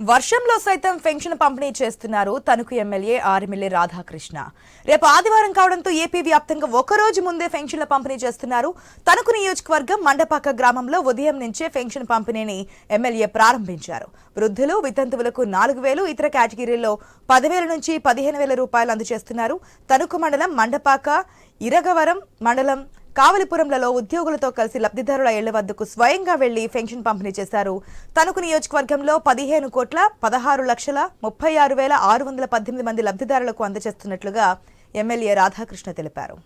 వర్షంలో సైతం పెన్షన్ పంపిణీ చేస్తున్నారు తణుకు ఎమ్మెల్యే ఆర్మిల్లే రాధాకృష్ణ. రేపు ఆదివారం కావడంతో ఏపీ వ్యాప్తంగా ఒకరోజు ముందే పెన్షన్ల పంపిణీ చేస్తున్నారు. తణుకు నియోజకవర్గం మండపాక గ్రామంలో ఉదయం నుంచే పెన్షన్ పంపిణీని ఎమ్మెల్యే ప్రారంభించారు. వృద్ధులు వితంతువులకు నాలుగు వేలు ఇతర కేటగిరీల్లో పదివేల నుంచి పదిహేను వేల రూపాయలు అందజేస్తున్నారు. తణుకు మండలం మండపాక ఇరగవరం మండలం కావలిపురంలలో ఉద్యోగులతో కలిసి లబ్ధిదారుల ఇళ్ళ వద్దకు స్వయంగా వెళ్ళి పెన్షన్ పంపిణీ చేశారు. తణుకు నియోజకవర్గంలో పదిహేను కోట్ల పదహారు లక్షల ముప్పై ఆరు వేల ఆరు వందల పద్దెనిమిది మంది లబ్ధిదారులకు అందజేస్తున్నట్లుగా ఎమ్మెల్యే రాధాకృష్ణ తెలిపారు.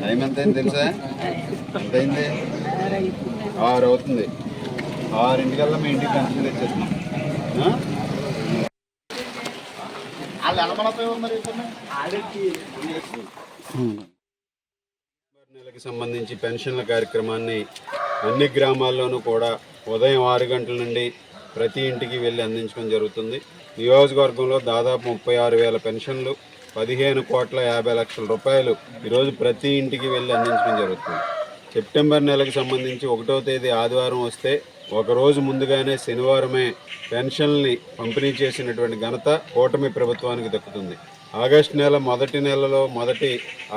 టైం ఎంత అయింది తెలుసా? ఎంత అయింది? ఆరు అవుతుంది. ఆరింటికల్లా మీ ఇంటికి పెన్షన్ తెచ్చేస్తున్నాం. నెలకి సంబంధించి పెన్షన్ల కార్యక్రమాన్ని అన్ని గ్రామాల్లోనూ కూడా ఉదయం ఆరు గంటల నుండి ప్రతి ఇంటికి వెళ్ళి అందించడం జరుగుతుంది. నియోజకవర్గంలో దాదాపు ముప్పై ఆరు వేల పెన్షన్లు పదిహేను కోట్ల యాభై లక్షల రూపాయలు ఈరోజు ప్రతి ఇంటికి వెళ్ళి అందించడం జరుగుతుంది. సెప్టెంబర్ నెలకు సంబంధించి ఒకటో తేదీ ఆదివారం వస్తే ఒకరోజు ముందుగానే శనివారమే పెన్షన్ని పంపిణీ చేసినటువంటి ఘనత కూటమి ప్రభుత్వానికి దక్కుతుంది. ఆగస్టు నెల మొదటి నెలలో మొదటి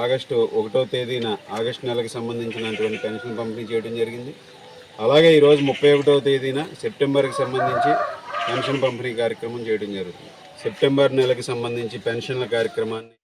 ఆగస్టు ఒకటో తేదీన ఆగస్టు నెలకు సంబంధించినటువంటి పెన్షన్ పంపిణీ చేయడం జరిగింది. అలాగే ఈరోజు ముప్పై ఒకటవ తేదీన సెప్టెంబర్కి సంబంధించి పెన్షన్ పంపిణీ కార్యక్రమం చేయడం జరుగుతుంది. సెప్టెంబర్ నెలకు సంబంధించి పెన్షన్ల కార్యక్రమాన్ని